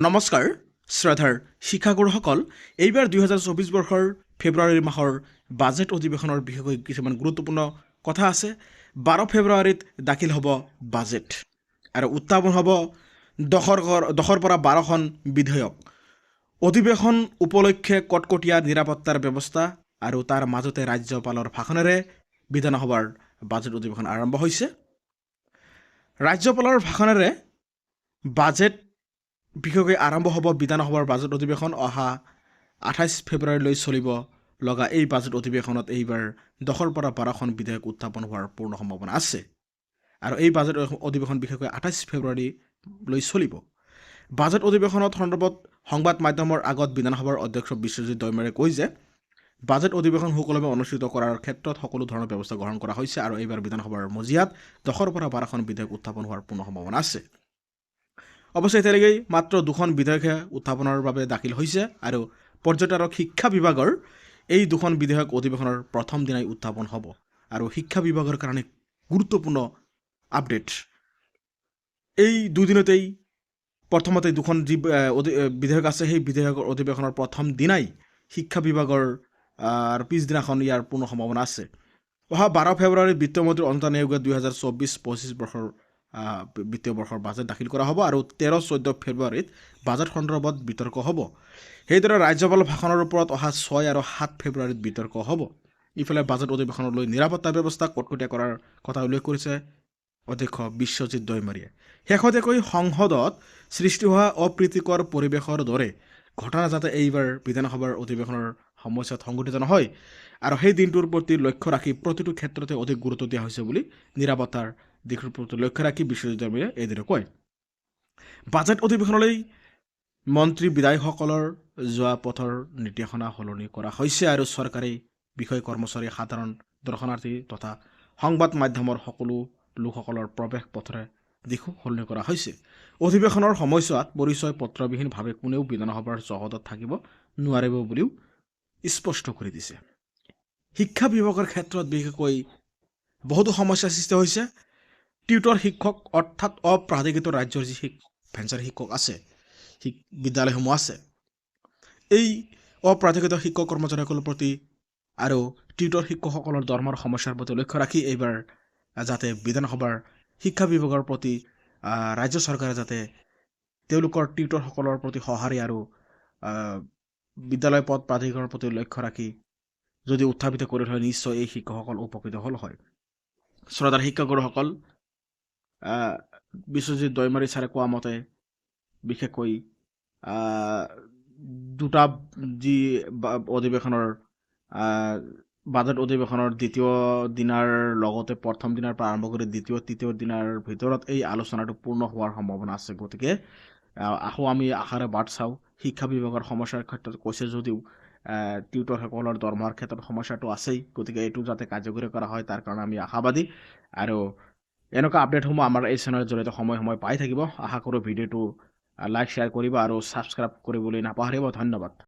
নমস্কাৰ, শ্ৰদ্ধাৰ শিক্ষাগুৰুসকল, এইবাৰ দুহেজাৰ চৌবিছ বৰ্ষৰ ফেব্ৰুৱাৰী মাহৰ বাজেট অধিৱেশনৰ বিশেষকৈ কিছুমান গুৰুত্বপূৰ্ণ কথা আছে। বাৰ ফেব্ৰুৱাৰীত দাখিল হ'ব বাজেট আৰু উত্থাপন হ'ব দহৰ ঘৰ- দহৰ পৰা বাৰখন বিধেয়ক। অধিৱেশন উপলক্ষে কটকটীয়া নিৰাপত্তাৰ ব্যৱস্থা আৰু তাৰ মাজতে ৰাজ্যপালৰ ভাষণেৰে বিধানসভাৰ বাজেট অধিৱেশন আৰম্ভ হৈছে। ৰাজ্যপালৰ ভাষণেৰে বাজেট বিশেষকৈ আৰম্ভ হ'ব বিধানসভাৰ বাজেট অধিৱেশন। অহা আঠাইছ ফেব্ৰুৱাৰীলৈ চলিব লগা এই বাজেট অধিৱেশনত এইবাৰ দহৰ পৰা বাৰখন বিধেয়ক উত্থাপন হোৱাৰ পূৰ্ণ সম্ভাৱনা আছে। আৰু এই বাজেট অধিৱেশন বিশেষকৈ আঠাইছ ফেব্ৰুৱাৰীলৈ চলিব। বাজেট অধিৱেশনত সন্দৰ্ভত সংবাদ মাধ্যমৰ আগত বিধানসভাৰ অধ্যক্ষ বিশ্বজিৎ দৈমাৰে কয় যে, বাজেট অধিৱেশন সুকলমে অনুষ্ঠিত কৰাৰ ক্ষেত্ৰত সকলো ধৰণৰ ব্যৱস্থা গ্ৰহণ কৰা হৈছে আৰু এইবাৰ বিধানসভাৰ মজিয়াত দহৰ পৰা বাৰখন বিধেয়ক উত্থাপন হোৱাৰ পূৰ্ণ সম্ভাৱনা আছে। অৱশ্যে এতিয়ালৈকে মাত্ৰ দুখন বিধেয়কহে উত্থাপনৰ বাবে দাখিল হৈছে আৰু পৰ্যটন শিক্ষা বিভাগৰ এই দুখন বিধেয়ক অধিৱেশনৰ প্ৰথম দিনাই উত্থাপন হ'ব। আৰু শিক্ষা বিভাগৰ কাৰণে গুৰুত্বপূৰ্ণ আপডেট। এই দুদিনতেই প্ৰথমতে দুখন যি বিধেয়ক আছে, সেই বিধেয়কৰ অধিৱেশনৰ প্ৰথম দিনাই শিক্ষা বিভাগৰ পিছদিনাখন ইয়াৰ পূৰ্ণ সম্ভাৱনা আছে। অহা বাৰ ফেব্ৰুৱাৰীত বিত্তমন্ত্ৰী অনিতা নিয়োগে দুহেজাৰ চৌব্বিছ পঁচিছ বৰ্ষৰ বিত্তীয় বৰ্ষৰ বাজেট দাখিল কৰা হ'ব আৰু তেৰ চৈধ্য ফেব্ৰুৱাৰীত বাজেট সন্দৰ্ভত বিতৰ্ক হ'ব। সেইদৰে ৰাজ্যপালৰ ভাষণৰ ওপৰত অহা ছয় আৰু সাত ফেব্ৰুৱাৰীত বিতৰ্ক হ'ব। ইফালে বাজেট অধিৱেশনলৈ নিৰাপত্তা ব্যৱস্থা কটকটীয়া কৰাৰ কথা উল্লেখ কৰিছে অধ্যক্ষ বিশ্বজিৎ দৈমাৰীয়ে। শেহতীয়াকৈ সংসদত সৃষ্টি হোৱা অপ্ৰীতিকৰ পৰিৱেশৰ দৰে ঘটনা যাতে এইবাৰ বিধানসভাৰ অধিৱেশনৰ সমস্যাত সংঘটিত নহয়, আৰু সেই দিনটোৰ প্ৰতি লক্ষ্য ৰাখি প্ৰতিটো ক্ষেত্ৰতে অধিক গুৰুত্ব দিয়া হৈছে বুলি নিৰাপত্তাৰ দিশৰ প্ৰতি লক্ষ্য ৰাখি বিশ্বজিৎ দৈমাৰীয়ে এইদৰে কয়। বাজেট অধিৱেশনলৈ মন্ত্ৰী বিধায়কসকলৰ যোৱা পথৰ নিৰ্দেশনা সলনি কৰা হৈছে আৰু চৰকাৰী বিষয় কৰ্মচাৰী সাধাৰণ দৰ্শনাৰ্থী তথা সংবাদ মাধ্যমৰ সকলো লোকসকলৰ প্ৰৱেশ পথৰে দিশো সলনি কৰা হৈছে। অধিৱেশনৰ সময়ছোৱাত পৰিচয় পত্ৰবিহীনভাৱে কোনেও বিধানসভাৰ চৌহদত থাকিব নোৱাৰিব বুলিও স্পষ্ট কৰি দিছে। শিক্ষা বিভাগৰ ক্ষেত্ৰত বিশেষকৈ বহুতো সমস্যাৰ সৃষ্টি হৈছে। টিউটৰ শিক্ষক অৰ্থাৎ অপ্ৰাধিকৃত ৰাজ্যৰ যি ভেঞ্চাৰ শিক্ষক আছে বিদ্যালয়সমূহ আছে এই অপ্ৰাধিকৃত শিক্ষক কৰ্মচাৰীসকলৰ প্ৰতি আৰু টিউটৰ শিক্ষকসকলৰ দৰমহাৰ সমস্যাৰ প্ৰতি লক্ষ্য ৰাখি এইবাৰ যাতে বিধানসভাৰ শিক্ষা বিভাগৰ প্ৰতি ৰাজ্য চৰকাৰে যাতে তেওঁলোকৰ টিউটৰসকলৰ প্ৰতি সঁহাৰি আৰু বিদ্যালয় পদ প্ৰাধিকৰণৰ প্ৰতি লক্ষ্য ৰাখি যদি উত্থাপিত কৰি থয় নিশ্চয় এই শিক্ষকসকল উপকৃত হ'ল হয়। শ্ৰদ্ধাৰ শিক্ষাগুৰুসকল বিশ্বজিৎ দৈমাৰী ছাৰে কোৱা মতে বিশেষকৈ দুটা যি অধিৱেশনৰ বাজেট অধিৱেশনৰ দ্বিতীয় দিনাৰ লগতে প্ৰথম দিনাৰ পৰা আৰম্ভ কৰি দ্বিতীয় তৃতীয় দিনাৰ ভিতৰত এই আলোচনাটো পূৰ্ণ হোৱাৰ সম্ভাৱনা আছে। গতিকে আহো আমি আশাৰে বাট চাওঁ। শিক্ষা বিভাগৰ সমস্যাৰ ক্ষেত্ৰত কৈছে যদিও টিউটৰসকলৰ দৰমহাৰ ক্ষেত্ৰত সমস্যাটো আছেই। গতিকে এইটো যাতে কাৰ্যকৰী কৰা হয় তাৰ কাৰণে আমি আশাবাদী। আৰু এনেকুৱা আপডেটসমূহ আমাৰ এই চেনেলৰ জৰিয়তে সময়ে সময়ে পাই থাকিব। আশা কৰোঁ ভিডিঅ'টো লাইক শ্বেয়াৰ কৰিব আৰু ছাবস্ক্ৰাইব কৰিবলৈ নাপাহৰিব। ধন্যবাদ।